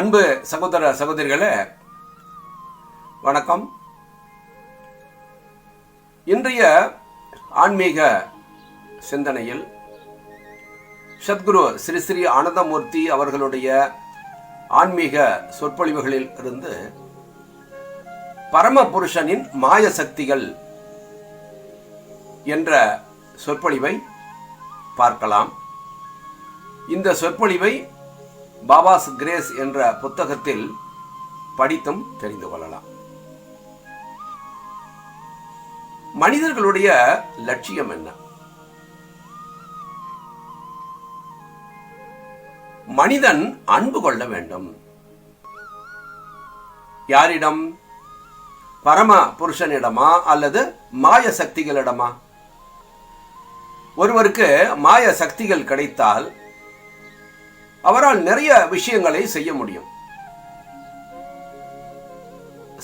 அன்பு சகோதர சகோதரிகளே வணக்கம். இன்றைய ஆன்மீக சிந்தனையில் சத்குரு ஸ்ரீ ஸ்ரீ ஆனந்தமூர்த்தி அவர்களுடைய ஆன்மீக சொற்பொழிவுகளில் இருந்து பரமபுருஷனின் மாய சக்திகள் என்ற சொற்பொழிவை பார்க்கலாம். இந்த சொற்பொழிவை பாபாஸ் கிரேஸ் என்ற புத்தகத்தில் படித்தும் தெரிந்து கொள்ளலாம். மனிதர்களுடைய லட்சியம் என்ன? மனிதன் அன்பு கொள்ள வேண்டும். யாரிடம்? பரம புருஷனிடமா அல்லது மாய சக்திகளிடமா? ஒருவருக்கு மாய சக்திகள் கிடைத்தால் அவரால் நிறைய விஷயங்களை செய்ய முடியும்.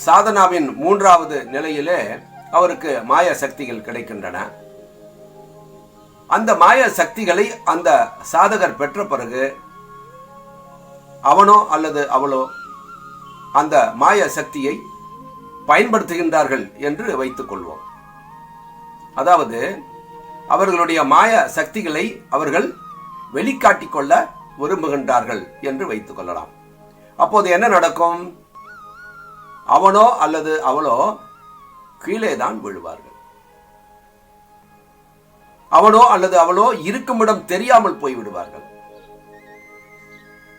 சாதனாவின் மூன்றாவது நிலையிலே அவருக்கு மாய சக்திகள் கிடைக்கின்றன. அந்த மாய சக்திகளை அந்த சாதகர் பெற்ற பிறகு அவனோ அல்லது அவளோ அந்த மாய சக்தியை பயன்படுத்துகின்றார்கள் என்று வைத்துக் கொள்வோம். அதாவது அவர்களுடைய மாய சக்திகளை அவர்கள் வெளிக்காட்டிக்கொள்ள விரும்புகின்றார்கள் என்று வைத்துக் கொள்ளலாம். அப்போது என்ன நடக்கும்? அவனோ அல்லது அவளோ கீழே தான் விழுவார்கள். அவனோ அல்லது அவளோ இருக்குமிடம் தெரியாமல் போய்விடுவார்கள்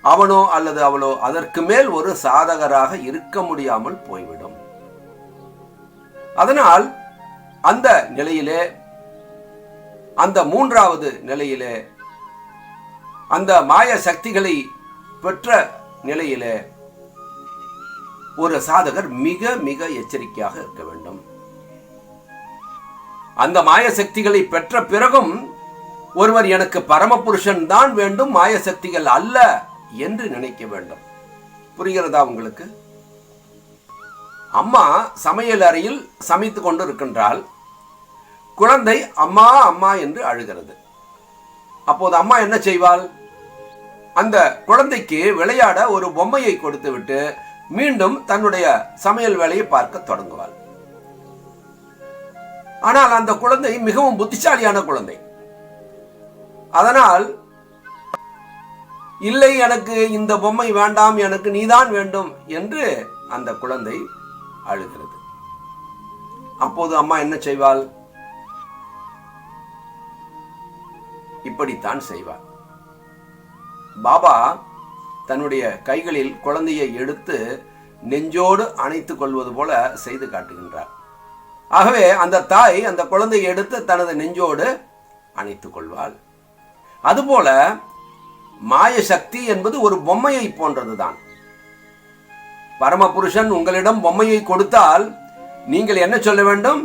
அவனோ அல்லது அவளோ அதற்கு மேல் ஒரு சாதகராக இருக்க முடியாமல் போய்விடும். அதனால் அந்த நிலையிலே அந்த மூன்றாவது நிலையிலே அந்த மாய சக்திகளை பெற்ற நிலையிலே ஒரு சாதகர் மிக மிக எச்சரிக்கையாக இருக்க வேண்டும். அந்த மாய சக்திகளை பெற்ற பிறகும் ஒருவர் எனக்கு பரமபுருஷன் தான் வேண்டும் மாய சக்திகள் அல்ல என்று நினைக்க வேண்டும். புரிகிறதா உங்களுக்கு? அம்மா சமையல் அறையில் சமைத்து கொண்டு இருக்கின்றால் குழந்தை அம்மா அம்மா என்று அழுகிறது. அப்போது அம்மா என்ன செய்வாள்? அந்த குழந்தைக்கு விளையாட ஒரு பொம்மையை கொடுத்துவிட்டு மீண்டும் தன்னுடைய சமையல் வேலையை பார்க்க தொடங்குவாள். ஆனால் அந்த குழந்தை மிகவும் புத்திசாலியான குழந்தை. அதனால் இல்லை எனக்கு இந்த பொம்மை வேண்டாம் எனக்கு நீதான் வேண்டும் என்று அந்த குழந்தை அழுகிறது. அப்போது அம்மா என்ன செய்வாள்? இப்படித்தான் செய்வார். பாபா தன்னுடைய கைகளில் குழந்தையை எடுத்து நெஞ்சோடு அணைத்துக் கொள்வது போல செய்து காட்டுகின்றார். ஆகவே அந்த தாய் அந்த குழந்தையை எடுத்து தனது நெஞ்சோடு அணைத்துக் கொள்வாள். அதுபோல மாய சக்தி என்பது ஒரு பொம்மையை போன்றதுதான். பரமபுருஷன் உங்களிடம் பொம்மையை கொடுத்தால் நீங்கள் என்ன சொல்ல வேண்டும்?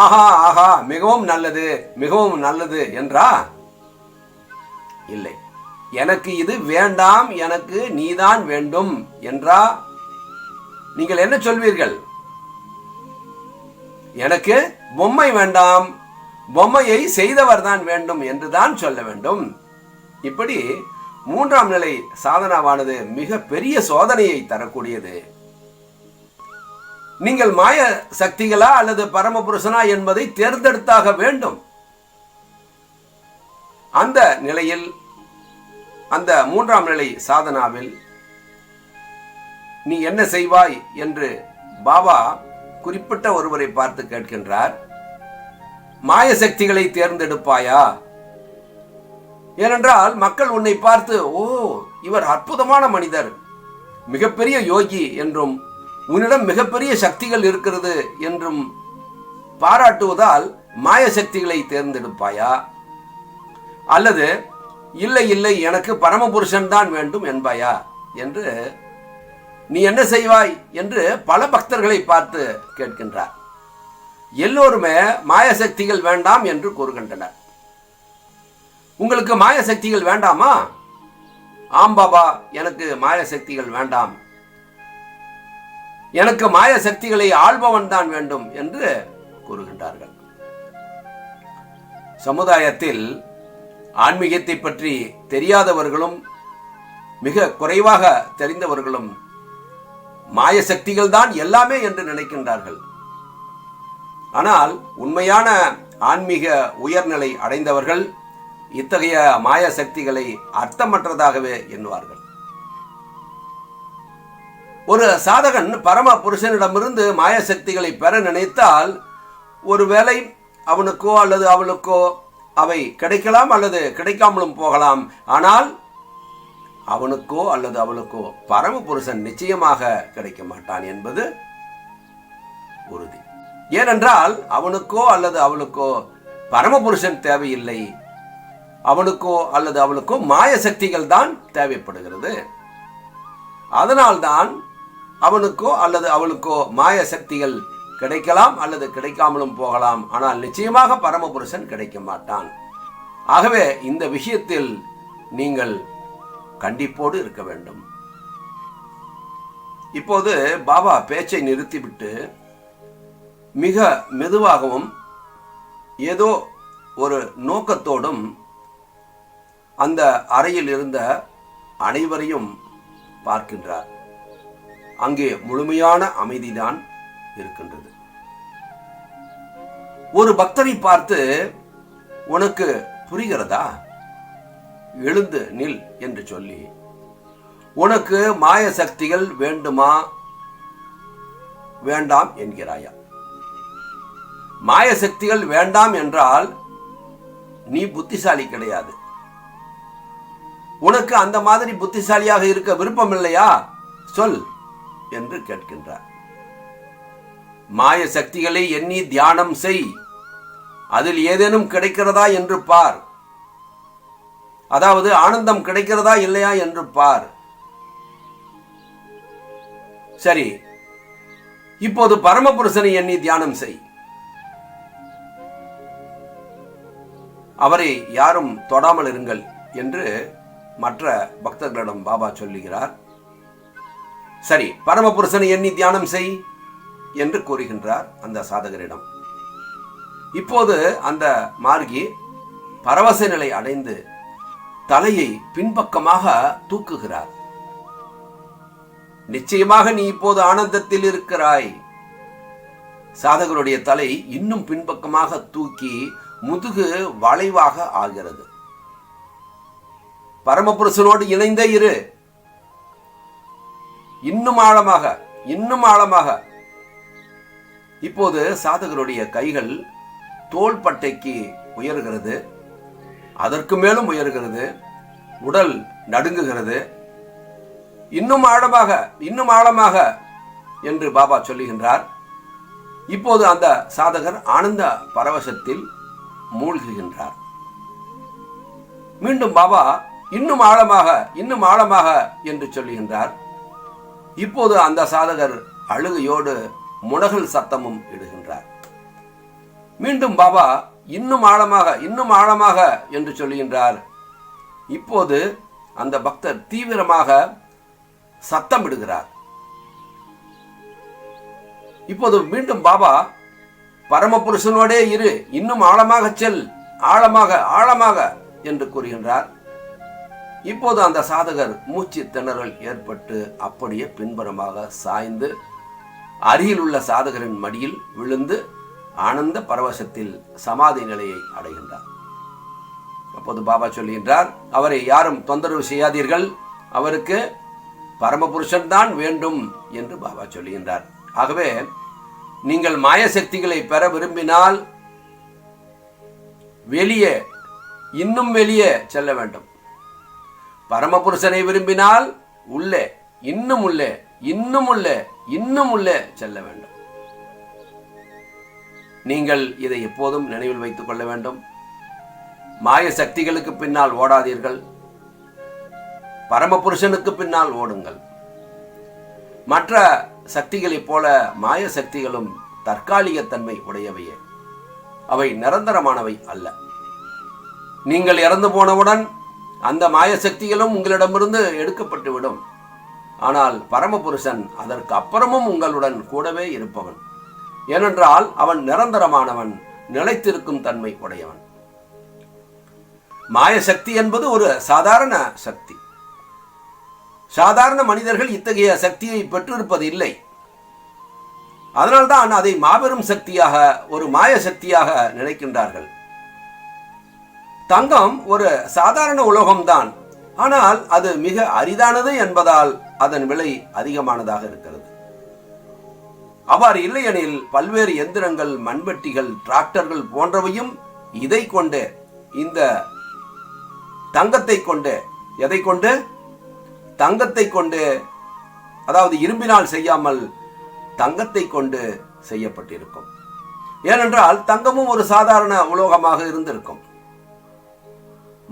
ஆஹா ஆஹா மிகவும் நல்லது மிகவும் நல்லது என்றா? இல்லை. எனக்கு இது வேண்டாம் எனக்கு நீதான் வேண்டும் என்றா? நீங்கள் என்ன சொல்வீர்கள்? எனக்கு பொம்மை வேண்டாம் பொம்மையை செய்தவர் தான் வேண்டும் என்றுதான் சொல்ல வேண்டும். இப்படி மூன்றாம் நிலை சாதனாவானது மிக பெரிய சோதனையை தரக்கூடியது. நீங்கள் மாய சக்திகளா அல்லது பரமபுருஷனா என்பதை தேர்ந்தெடுத்தாக வேண்டும். அந்த நிலையில் அந்த மூன்றாம் நிலை சாதனாவில் நீ என்ன செய்வாய் என்று பாபா குறிப்பிட்ட ஒருவரை பார்த்து கேட்கின்றார். மாய சக்திகளை தேர்ந்தெடுப்பாயா? ஏனென்றால் மக்கள் உன்னை பார்த்து ஓ இவர் அற்புதமான மனிதர். மிகப்பெரிய யோகி என்றும் உன்னிடம் மிகப்பெரிய சக்திகள் இருக்கிறது என்றும் பாராட்டுவதால் மாய சக்திகளை தேர்ந்தெடுப்பாயா? அல்லது இல்லை இல்லை எனக்கு பரமபுருஷன் தான் வேண்டும் என்பாயா? என்று நீ என்ன செய்வாய்? என்று பல பக்தர்களை பார்த்து கேட்கின்றார். எல்லோருமே மாய சக்திகள் வேண்டாம் என்று கூறுகின்றனர். உங்களுக்கு மாய சக்திகள் வேண்டாமா? ஆம் பாபா எனக்கு மாய சக்திகள் வேண்டாம் எனக்கு மாய சக்திகளை ஆள்பவன் தான் வேண்டும் என்று கூறுகின்றார்கள். சமுதாயத்தில் ஆன்மீகத்தை பற்றி தெரியாதவர்களும் மிக குறைவாக தெரிந்தவர்களும் மாய சக்திகள் தான் எல்லாமே என்று நினைக்கின்றார்கள். ஆனால் உண்மையான ஆன்மீக உயர்நிலை அடைந்தவர்கள் இத்தகைய மாய சக்திகளை அர்த்தமற்றதாகவே எண்ணுவார்கள். ஒரு சாதகன் பரம புருஷனிடமிருந்து மாய சக்திகளை பெற நினைத்தால் ஒருவேளை அவனுக்கோ அல்லது அவளுக்கோ அவை கிடைக்கலாம் அல்லது கிடைக்காமலும் போகலாம். ஆனால் அவனுக்கோ அல்லது அவளுக்கோ பரம புருஷன் நிச்சயமாக கிடைக்க மாட்டான் என்பது உறுதி. ஏனென்றால் அவனுக்கோ அல்லது அவளுக்கோ பரமபுருஷன் தேவையில்லை. அவனுக்கோ அல்லது அவளுக்கோ மாய சக்திகள் தான் தேவைப்படுகிறது. அதனால்தான் அவனுக்கோ அல்லது அவளுக்கோ மாய சக்திகள் கிடைக்கலாம் அல்லது கிடைக்காமலும் போகலாம். ஆனால் நிச்சயமாக பரமபுருஷன் கிடைக்க மாட்டான். ஆகவே இந்த விஷயத்தில் நீங்கள் கண்டிப்போடு இருக்க வேண்டும். இப்போது பாபா பேச்சை நிறுத்திவிட்டு மிக மெதுவாகவும் ஏதோ ஒரு நோக்கத்தோடும் அந்த அறையில் இருந்த அனைவரையும் பார்க்கின்றார். அங்கே முழுமையான அமைதிதான் இருக்கின்றது. ஒரு பக்தரை பார்த்து உனக்கு புரிகிறதா? எழுந்து நில் என்று சொல்லி உனக்கு மாய சக்திகள் வேண்டுமா? வேண்டாம் என்கிறாயா. மாய சக்திகள் வேண்டாம் என்றால் நீ புத்திசாலி கிடையாது. உனக்கு அந்த மாதிரி புத்திசாலியாக இருக்க விருப்பம் இல்லையா சொல். என்று கேட்கின்றார். மாய சக்திகளை எண்ணி தியானம் செய். அதில் ஏதேனும் கிடைக்கிறதா என்று பார். அதாவது ஆனந்தம் கிடைக்கிறதா இல்லையா என்று பார். சரி இப்போது பரமபுருஷனை எண்ணி தியானம் செய். அவரை யாரும் தொடாமல் இருங்கள் என்று மற்ற பக்தர்களிடம் பாபா சொல்லுகிறார். சரி பரமபுருஷனை எண்ணி தியானம் செய் என்று கூறுகின்றார் அந்த சாதகரிடம். இப்போது அந்த மார்கி பரவச நிலை அடைந்து தலையை பின்பக்கமாக தூக்குகிறார். நிச்சயமாக நீ இப்போது ஆனந்தத்தில் இருக்கிறாய். சாதகருடைய தலை இன்னும் பின்பக்கமாக தூக்கி முதுகு வளைவாக ஆகிறது. பரமபுருஷனோடு இணைந்தே இரு. இன்னும் ஆழமாக இன்னும் ஆழமாக. இப்போது சாதகருடைய கைகள் தோள்பட்டைக்கு உயர்கிறது. அதற்கு மேலும் உயர்கிறது. உடல் நடுங்குகிறது. இன்னும் ஆழமாக இன்னும் ஆழமாக என்று பாபா சொல்லுகின்றார். இப்போது அந்த சாதகர் ஆனந்த பரவசத்தில் மூழ்குகின்றார். மீண்டும் பாபா இன்னும் ஆழமாக இன்னும் ஆழமாக என்று சொல்லுகின்றார். இப்போது அந்த சாதகர் அழுகையோடு முனகல் சத்தமும் இடுகின்றார். மீண்டும் பாபா இன்னும் ஆழமாக இன்னும் ஆழமாக என்று சொல்லுகின்றார். இப்போது அந்த பக்தர் தீவிரமாக சத்தம் இடுகிறார். இப்போது மீண்டும் பாபா பரமபுருஷனோடே இரு இன்னும் ஆழமாக செல் ஆழமாக ஆழமாக என்று கூறுகின்றார். இப்போது அந்த சாதகர் மூச்சு திணறல் ஏற்பட்டு அப்படியே பின்புறமாக சாய்ந்து அருகில் உள்ள சாதகரின் மடியில் விழுந்து ஆனந்த பரவசத்தில் சமாதி நிலையை அடைகின்றார். அப்போது பாபா சொல்கின்றார் அவரை யாரும் தொந்தரவு செய்யாதீர்கள். அவருக்கு பரமபுருஷன் தான் வேண்டும் என்று பாபா சொல்லுகின்றார் ஆகவே நீங்கள் மாய சக்திகளை பெற விரும்பினால் வெளியே இன்னும் வெளியே செல்ல வேண்டும். பரமபுருஷனை விரும்பினால் உள்ளே இன்னும் உள்ளே இன்னும் உள்ளே இன்னும் உள்ளே செல்ல வேண்டும். நீங்கள் இதை எப்போதும் நினைவில் வைத்துக் கொள்ள வேண்டும். மாய சக்திகளுக்கு பின்னால் ஓடாதீர்கள். பரமபுருஷனுக்கு பின்னால் ஓடுங்கள். மற்ற சக்திகளைப் போல மாய சக்திகளும் தற்காலிகத்தன்மை உடையவையே. அவை நிரந்தரமானவை அல்ல. நீங்கள் இறந்து போனவுடன் அந்த மாய சக்திகளும் உங்களிடமிருந்து எடுக்கப்பட்டுவிடும். ஆனால் பரமபுருஷன் அதற்கு அப்புறமும் உங்களுடன் கூடவே இருப்பவன். ஏனென்றால் அவன் நிரந்தரமானவன் நிலைத்திருக்கும் தன்மை உடையவன். மாய சக்தி என்பது ஒரு சாதாரண சக்தி. சாதாரண மனிதர்கள் இத்தகைய சக்தியை பெற்றிருப்பது இல்லை அதனால்தான் அதை மாபெரும் சக்தியாக ஒரு மாய சக்தியாக நினைக்கின்றார்கள். தங்கம் ஒரு சாதாரண உலோகம்தான். ஆனால் அது மிக அரிதானது என்பதால் அதன் விலை அதிகமானதாக இருக்கிறது. அவ்வாறு இல்லையெனில் பல்வேறு எந்திரங்கள் மண்வெட்டிகள் டிராக்டர்கள் போன்றவையும் இதை கொண்டு இந்த தங்கத்தை கொண்டு எதை கொண்டு? தங்கத்தை கொண்டு அதாவது இரும்பினால் செய்யாமல் தங்கத்தை கொண்டு செய்யப்பட்டிருக்கும். ஏனென்றால் தங்கமும் ஒரு சாதாரண உலோகமாக இருந்திருக்கும்.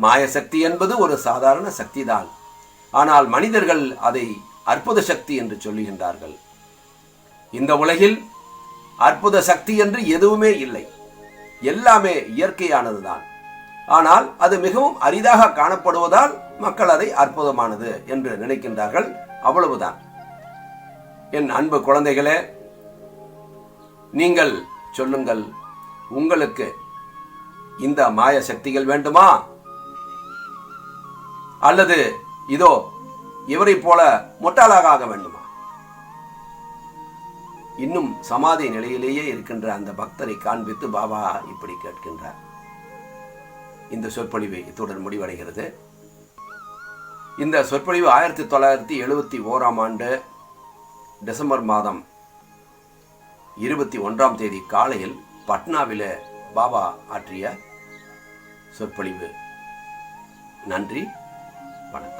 மாயசக்தி என்பது ஒரு சாதாரண சக்திதான். ஆனால் மனிதர்கள் அதை அற்புத சக்தி என்று சொல்லுகின்றார்கள். இந்த உலகில் அற்புத சக்தி என்று எதுவுமே இல்லை. எல்லாமே இயற்கையானதுதான். ஆனால் அது மிகவும் அரிதாக காணப்படுவதால் மக்கள் அதை அற்புதமானது என்று நினைக்கின்றார்கள். அவ்வளவுதான். என் அன்பு குழந்தைகளே நீங்கள் சொல்லுங்கள் உங்களுக்கு இந்த மாய சக்திகள் வேண்டுமா? அல்லது இதோ இவரை போல முட்டாளாக ஆக வேண்டுமா? இன்னும் சமாதி நிலையிலேயே இருக்கின்ற அந்த பக்தரை காண்பித்து பாபா இப்படி கேட்கின்றார். இந்த சொற்பொழிவு இத்துடன் முடிவடைகிறது. இந்த சொற்பொழிவு ஆயிரத்தி தொள்ளாயிரத்தி எழுபத்தி ஓராம் ஆண்டு டிசம்பர் மாதம் இருபத்தி ஒன்றாம் தேதி காலையில் பட்னாவில் பாபா ஆற்றிய சொற்பொழிவு. நன்றி. வணக்கம்